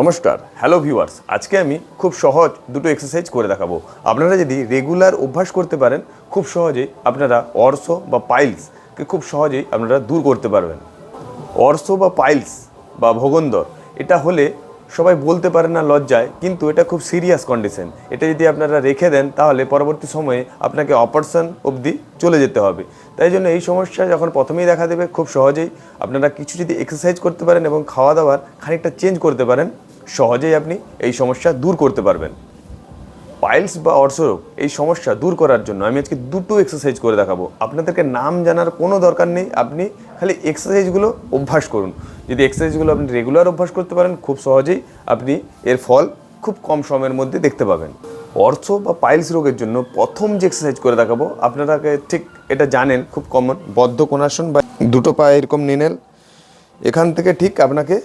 নমস্কার। Hello viewers আজকে আমি খুব সহজ দুটো এক্সারসাইজ করে দেখাবো। আপনারা যদি রেগুলার অভ্যাস করতে পারেন, খুব সহজেই আপনারা অর্স বা পাইলসকে খুব সহজেই আপনারা দূর করতে পারবেন। অর্স বা পাইলস বা ভগন্দর, এটা হলে সবাই বলতে পারে না লজ্জায়, কিন্তু এটা খুব সিরিয়াস কন্ডিশন এটা যদি আপনারা রেখে দেন, তাহলে পরবর্তী সময়ে আপনাকে অপারেশন অবধি চলে যেতে হবে। তাই জন্য এই সমস্যা যখন প্রথমেই দেখা দেবে, খুব সহজেই আপনারা কিছু যদি এক্সারসাইজ করতে পারেন এবং খাওয়া দাওয়ার খানিকটা চেঞ্জ করতে পারেন সহজেই আপনি এই সমস্যা দূর করতে পারবেন। পাইলস বা অর্শরোগ এই সমস্যা দূর করার জন্য আমি আজকে দুটো এক্সারসাইজ করে দেখাবো। আপনাদেরকে নাম জানার কোনো দরকার নেই, আপনি খালি এক্সারসাইজগুলো অভ্যাস করুন। যদি এক্সারসাইজগুলো আপনি রেগুলার অভ্যাস করতে পারেন, খুব সহজেই আপনি এর ফল খুব কম সময়ের মধ্যে দেখতে পাবেন। অর্থ বা পাইলস রোগের জন্য প্রথম যে এক্সারসাইজ করে দেখাবো, আপনারাকে ঠিক এটা জানেন, খুব কমন বদ্ধ কোণাসন বা দুটো পা এরকম নিনেন এখান থেকে ঠিক আপনাকে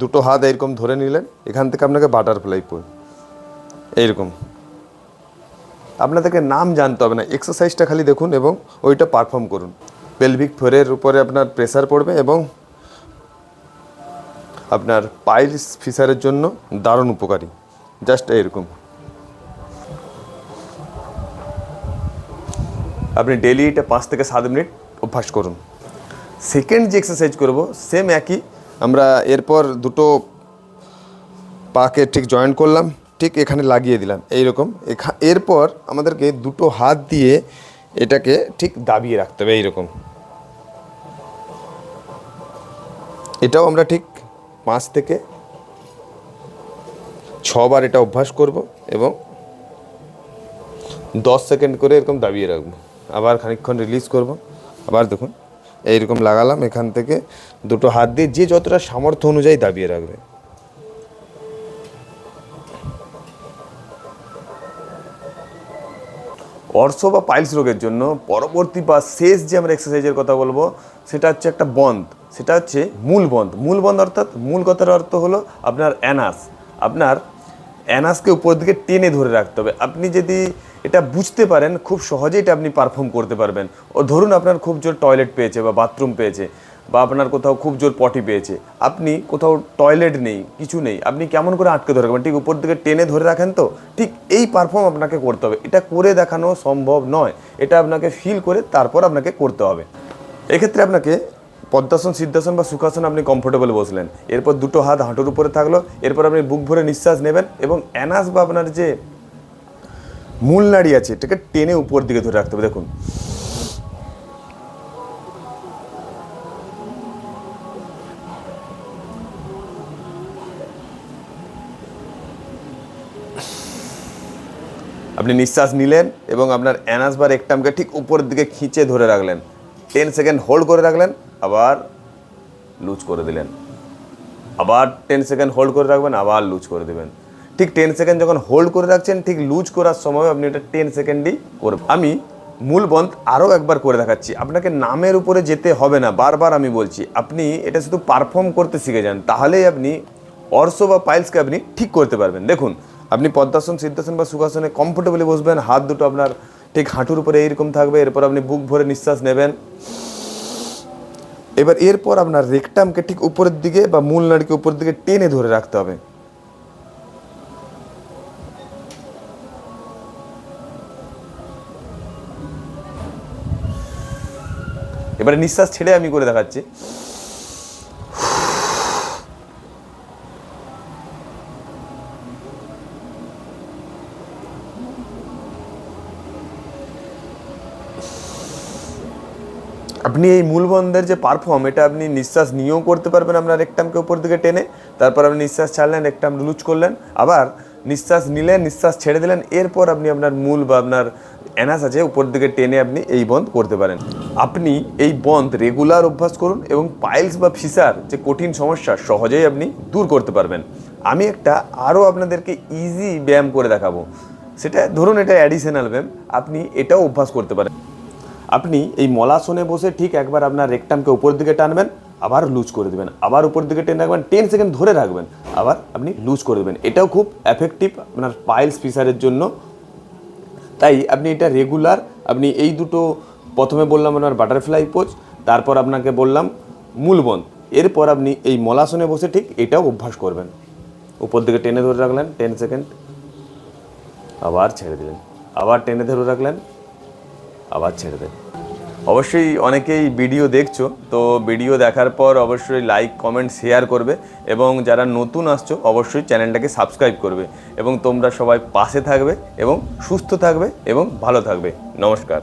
দুটো হাত এরকম ধরে নিলেন, এখান থেকে আপনাকে বাটারফ্লাই পুল এইরকম। আপনাদেরকে নাম জানতে হবে না এক্সারসাইজটা খালি দেখুন এবং ওইটা পারফর্ম করুন। পেলভিক ফ্লোরের উপরে আপনার প্রেসার পড়বে এবং আপনার পাইলস ফিসারের জন্য দারুণ উপকারী। জাস্ট এরকম আপনি ডেলি এটা পাঁচ থেকে সাত মিনিট অভ্যাস করুন। সেকেন্ড যে এক্সারসাইজ করব সেম একই আমরা এরপর দুটো পাকে ঠিক জয়েন্ট করলাম, ঠিক এখানে লাগিয়ে দিলাম, এইরকম। এরপর আমাদেরকে দুটো হাত দিয়ে এটাকে ঠিক দাবিয়ে রাখতে হবে, এইরকম। এটাও আমরা ঠিক পাঁচ থেকে ছবার এটা অভ্যাস করব এবং দশ সেকেন্ড করে এরকম দাবিয়ে রাখব। আবার খানিকক্ষণ রিলিজ করব। আবার দেখুন। এইরকম লাগালাম, এখান থেকে দুটো হাত দিয়ে যে যতটা সামর্থ্য অনুযায়ী দাবিয়ে রাখবে। অর্শ বা পাইলস রোগের জন্য পরবর্তী বা শেষ যে আমরা এক্সারসাইজের কথা বলব, সেটা হচ্ছে একটা বন্ধ। সেটা হচ্ছে মূল বন্ধ। মূল বন্ধ অর্থাৎ মূল কথার অর্থ হলো আপনার অ্যানাস আপনার অ্যানাসকে উপর দিকে টেনে ধরে রাখতে হবে। আপনি যদি এটা বুঝতে পারেন, খুব সহজেই এটা আপনি পারফর্ম করতে পারবেন। ও ধরুন আপনার খুব জোর টয়লেট পেয়েছে বা বাথরুম পেয়েছে, বা আপনার কোথাও খুব জোর পটি পেয়েছে। আপনি কোথাও টয়লেট নেই, কিছু নেই, আপনি কেমন করে আটকে ধরে রাখবেন? ঠিক উপর দিকে টেনে ধরে রাখেন তো? ঠিক এই পারফর্ম আপনাকে করতে হবে। এটা করে দেখানো সম্ভব নয়। এটা আপনাকে ফিল করে তারপর আপনাকে করতে হবে। এক্ষেত্রে আপনাকে পদ্মাসন, সিদ্ধাসন বা সুখাসন আপনি কমফোর্টেবল বসলেন। এরপর দুটো হাত হাঁটুর উপরে থাকল, এরপর আপনি বুক ভরে নিঃশ্বাস নেবেন এবং অ্যানাস বা আপনার যে মূল নাড়ি আছে, এটাকে টেনে উপর দিকে ধরে রাখতে হবে, দেখুন। আপনি নিঃশ্বাস নিলেন এবং আপনার অ্যানাস বা রেকটামকে ঠিক উপরের দিকে খিঁচে ধরে রাখলেন। টেন সেকেন্ড হোল্ড করে রাখলেন, আবার লুজ করে দিলেন। আবার টেন সেকেন্ড হোল্ড করে রাখবেন, আবার লুজ করে দেবেন। ঠিক টেন সেকেন্ড যখন হোল্ড করে রাখছেন, ঠিক লুজ করার সময় আপনি এটা টেন সেকেন্ডই করবেন। আমি মূল বন্ধ আরও একবার করে দেখাচ্ছি। আপনাকে নামের উপরে যেতে হবে না, বারবার আমি বলছি। আপনি এটা শুধু পারফর্ম করতে শিখে যান, তাহলেই আপনি অর্শ বা পাইলসকে আপনি ঠিক করতে পারবেন। দেখুন, আপনি পদ্মাসন, সিদ্ধাসন বা সুখাসনে কমফোর্টেবলি বসবেন, হাত দুটো আপনার ঠিক হাঁটুর উপরে এইরকম থাকবে, এরপর আপনি বুক ভরে নিঃশ্বাস নেবেন। এবার এরপর আপনার রেকটামকে ঠিক উপরের দিকে বা মূল নাড়িকে উপরের দিকে টেনে ধরে রাখতে হবে। এবারে নিঃশ্বাস ছেড়ে আমি করে দেখাচ্ছি। আপনি এই মূলবন্ধের যে পারফর্ম এটা আপনি নিঃশ্বাস নিয়েও করতে পারবেন আপনার একটামকে উপর দিকে টেনে। তারপর আপনি নিঃশ্বাস ছাড়লেন একটাম লুজ করলেন। আবার নিঃশ্বাস নিলেন, নিঃশ্বাস ছেড়ে দিলেন। এরপর আপনি আপনার মূল বা আপনার অ্যানাস আছে, উপর দিকে টেনে আপনি এই বন্ধ করতে পারেন। আপনি এই বন্ধ রেগুলার অভ্যাস করুন এবং পাইলস বা ফিসার যে কঠিন সমস্যা, সহজেই আপনি দূর করতে পারবেন। আমি একটা আরও আপনাদেরকে ইজি ব্যায়াম করে দেখাবো। সেটা ধরুন, এটা অ্যাডিশনাল ব্যায়াম, আপনি এটাও অভ্যাস করতে পারেন। আপনি এই মলাসনে বসে ঠিক একবার আপনার রেকটামকে উপর দিকে টানবেন, আবার লুজ করে দেবেন। আবার উপর দিকে টেনে রাখবেন টেন সেকেন্ড ধরে রাখবেন, আবার আপনি লুজ করে দেবেন। এটাও খুব এফেক্টিভ আপনার পাইলস ফিসারের জন্য। তাই আপনি এটা রেগুলার আপনি এই দুটো প্রথমে বললাম আপনার বাটারফ্লাই পোজ তারপর আপনাকে বললাম মূলবন্ধ এরপর আপনি এই মলাসনে বসে ঠিক এটাও অভ্যাস করবেন। উপর দিকে টেনে ধরে রাখলেন টেন সেকেন্ড আবার ছেড়ে দিলেন, আবার টেনে ধরে রাখলেন, আবার ছেড়ে দেন অবশ্যই অনেকেই ভিডিও দেখছ, তো ভিডিও দেখার পর অবশ্যই লাইক কমেন্ট শেয়ার করবে এবং যারা নতুন আসছো অবশ্যই চ্যানেলটাকে সাবস্ক্রাইব করবে এবং তোমরা সবাই পাশে থাকবে এবং সুস্থ থাকবে এবং ভালো থাকবে। নমস্কার।